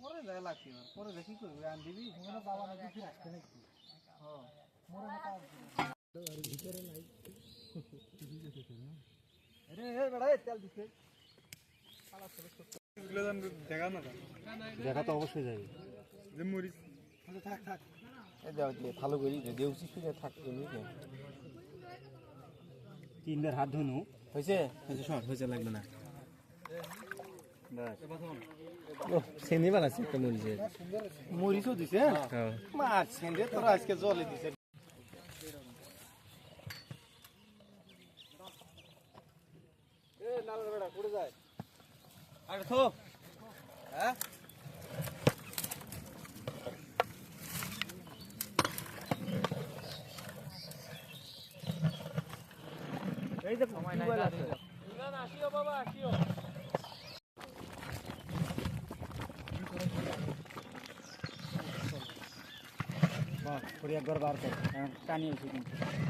পরে যায় লাগছে পরে দেখি করবি আন দিবি ওখানে বাবা নাকি ফিরে আসবে নাকি? হ্যাঁ মরে না ভিতরে নাই আরে হে বড়া তেল দিছে। দেখা না দেখা তো অবশ্যই যাবে। যে মরিস থাক থাক। ভালো করি দেউছি ফিরে থাকতে তিনদের হাত ধুনু। হয়েছে? হয়েছে শর্ট হয়েছে লাগবে না। সেনি বানাচ্ছে একটা মরিচের মরিচও দিছে? হ্যাঁ। মাছ তোরা আজকে জলে দিছে। এ লাল বেড়া কুড়ে যায়। আর থো। হ্যাঁ? এই যে সময় নাই। আসিও বাবা আসিও। बढ़िया गरबार छ